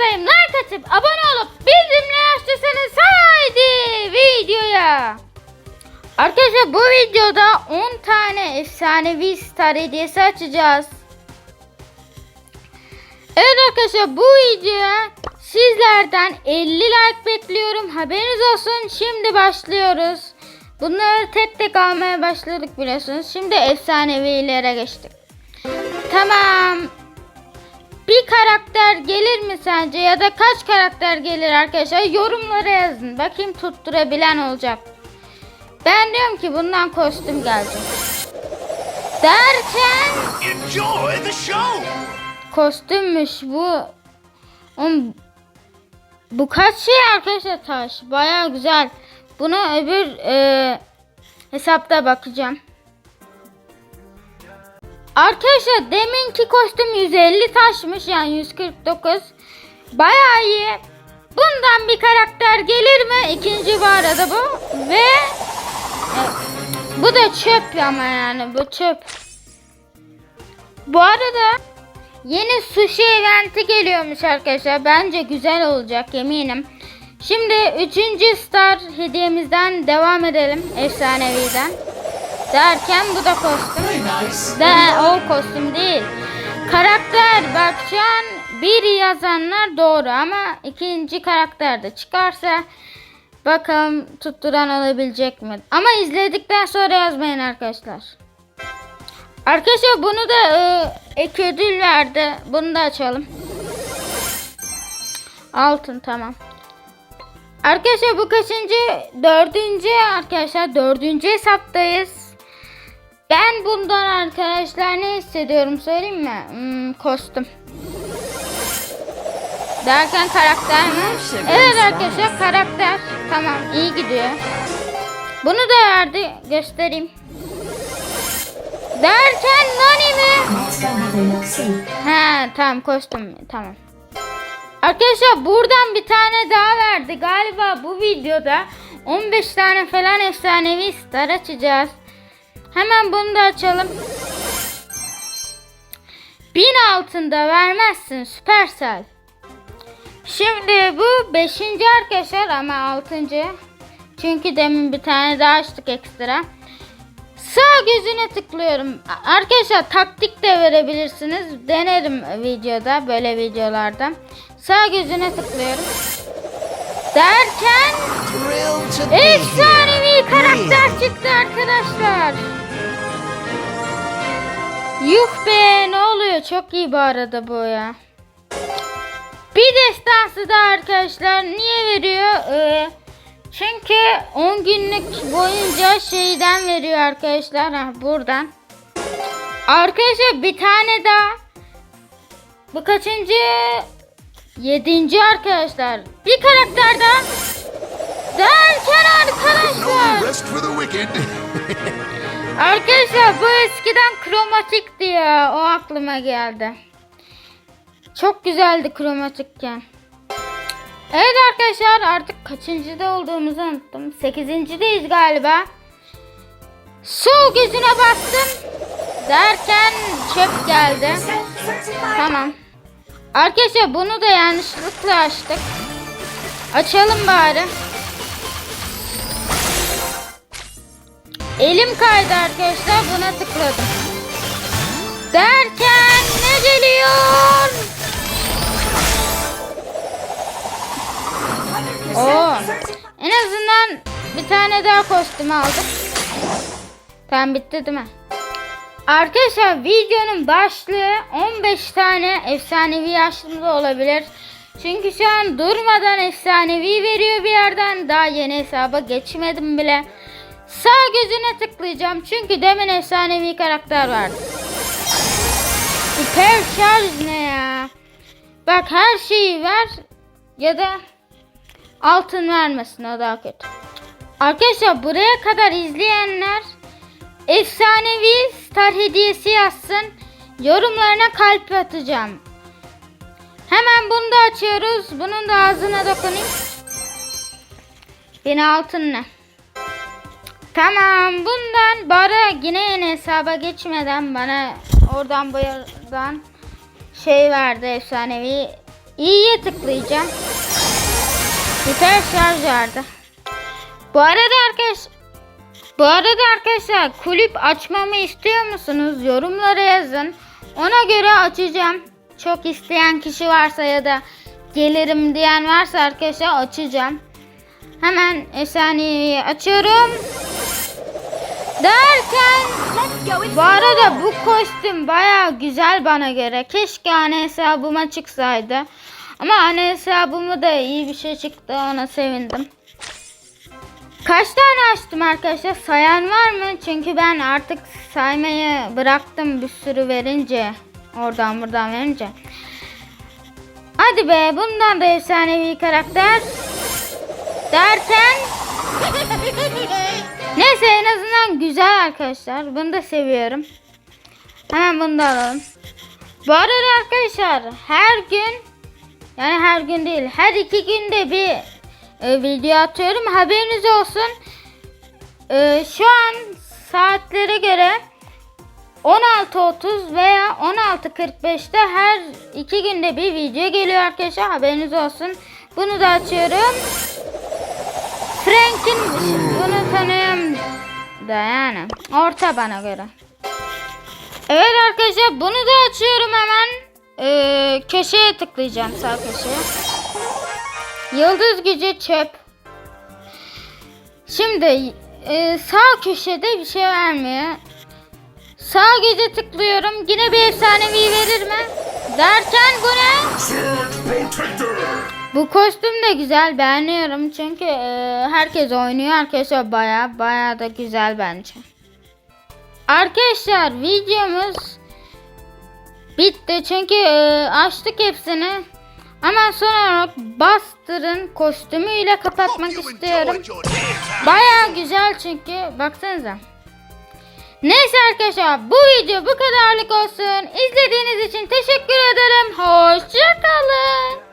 karşınızdayım. Like atıp abone olup bizimle yaşlısınız. Haydi videoya. Arkadaşlar bu videoda 10 tane efsanevi star hediyesi açacağız. Evet arkadaşlar bu videoya sizlerden 50 like bekliyorum. Haberiniz olsun. Şimdi başlıyoruz. Bunları tek tek almaya başladık biliyorsunuz. Şimdi efsanevilere geçtik. Tamam. Bir karakter gelir mi sence ya da kaç karakter gelir arkadaşlar yorumlara yazın. Bakayım tutturabilen olacak. Ben diyorum ki bundan kostüm gelecek. Derken Enjoy the show! kostümmüş bu. Oğlum, bu kaç şey arkadaşlar taş. Baya güzel. Buna öbür e, hesapta bakacağım. Arkadaşlar deminki kostüm 150 taşmış yani 149. Baya iyi. Bundan bir karakter gelir mi? İkinci bu arada bu. Ve bu da çöp ama yani bu çöp. Bu arada yeni sushi eventi geliyormuş arkadaşlar. Bence güzel olacak eminim. Şimdi 3. star hediyemizden devam edelim. Efsaneviden. Derken bu da kostüm. De o kostüm değil. Karakter bak şu an bir yazanlar doğru ama ikinci karakter de çıkarsa bakalım tutturan olabilecek mi? Ama izledikten sonra yazmayın arkadaşlar. Arkadaşlar bunu da e, ek ödül verdi. Bunu da açalım. Altın tamam. Arkadaşlar bu kaçıncı? Dördüncü arkadaşlar. Dördüncü hesaptayız. Ben bundan arkadaşlar ne hissediyorum söyleyeyim mi? Hmm, kostüm. Derken karakter mi? Evet arkadaşlar karakter. Tamam iyi gidiyor. Bunu da verdi. Göstereyim. Derken Nani mi? He tamam kostüm tamam. Arkadaşlar buradan bir tane daha verdi. Galiba bu videoda 15 tane falan efsanevi star açacağız. Hemen bunu da açalım. 1000 altında vermezsin Supercell. Şimdi bu 5. arkadaşlar ama 6. Çünkü demin bir tane daha açtık ekstra. Sağ gözüne tıklıyorum. Arkadaşlar taktik de verebilirsiniz. Denerim videoda böyle videolarda. Sağ gözüne tıklıyorum. Derken efsanevi karakter çıktı arkadaşlar. Yuh be ne oluyor? Çok iyi bu arada bu ya. Bir destansı da arkadaşlar niye veriyor? Ee, çünkü 10 günlük boyunca şeyden veriyor arkadaşlar. Ha, buradan. Arkadaşlar bir tane daha. Bu kaçıncı? Yedinci arkadaşlar. Bir karakter daha. Derken arkadaşlar. Arkadaşlar bu eskiden kromatikti ya. O aklıma geldi. Çok güzeldi kromatikken. Evet arkadaşlar artık kaçıncıda olduğumuzu unuttum. Sekizincideyiz galiba. Sol gözüne bastım. Derken çöp geldi. Tamam. Arkadaşlar bunu da yanlışlıkla açtık. Açalım bari. Elim kaydı arkadaşlar buna tıkladım. Derken ne geliyor? Oo. En azından bir tane daha kostüm aldık. Tamam bitti değil mi? Arkadaşlar videonun başlığı 15 tane efsanevi yaşlımda olabilir. Çünkü şu an durmadan efsanevi veriyor bir yerden. Daha yeni hesaba geçmedim bile. Sağ gözüne tıklayacağım. Çünkü demin efsanevi karakter vardı. Süper şarj ne ya? Bak her şeyi ver ya da altın vermesin o daha kötü. Arkadaşlar buraya kadar izleyenler efsanevi star hediyesi yazsın. Yorumlarına kalp atacağım. Hemen bunu da açıyoruz. Bunun da ağzına dokunayım. Yine altın ne? Tamam bundan bara yine yeni hesaba geçmeden bana oradan bu yerden şey verdi efsanevi İyiye tıklayacağım. Hiper şarj vardı. Bu arada arkadaş bu arada arkadaşlar kulüp açmamı istiyor musunuz? Yorumlara yazın. Ona göre açacağım. Çok isteyen kişi varsa ya da gelirim diyen varsa arkadaşlar açacağım. Hemen efsaneyi açıyorum. Derken bu arada bu kostüm baya güzel bana göre. Keşke ana hesabıma çıksaydı. Ama ana hesabıma da iyi bir şey çıktı ona sevindim. Kaç tane açtım arkadaşlar? Sayan var mı? Çünkü ben artık saymayı bıraktım bir sürü verince. Oradan buradan verince. Hadi be bundan da efsanevi karakter. Derken Neyse en azından güzel arkadaşlar. Bunu da seviyorum. Hemen bunu da alalım. Bu arada arkadaşlar her gün yani her gün değil her iki günde bir e, video atıyorum. Haberiniz olsun. E, şu an saatlere göre 16.30 veya 16.45'te her iki günde bir video geliyor arkadaşlar. Haberiniz olsun. Bunu da açıyorum. Frank'in bunu tanıyorum da yani. Orta bana göre. Evet arkadaşlar bunu da açıyorum hemen. Ee, köşeye tıklayacağım sağ köşeye. Yıldız gücü çöp. Şimdi e, sağ köşede bir şey vermiyor. Sağ güce tıklıyorum. Yine bir efsanevi verir mi? Derken bu ne? Bu kostüm de güzel beğeniyorum çünkü e, herkes oynuyor arkadaşlar baya baya da güzel bence. Arkadaşlar videomuz bitti çünkü e, açtık hepsini. Ama son olarak Buster'ın kostümüyle kapatmak istiyorum. Baya güzel çünkü baksanıza. Neyse arkadaşlar bu video bu kadarlık olsun. İzlediğiniz için teşekkür ederim. Hoşçakalın.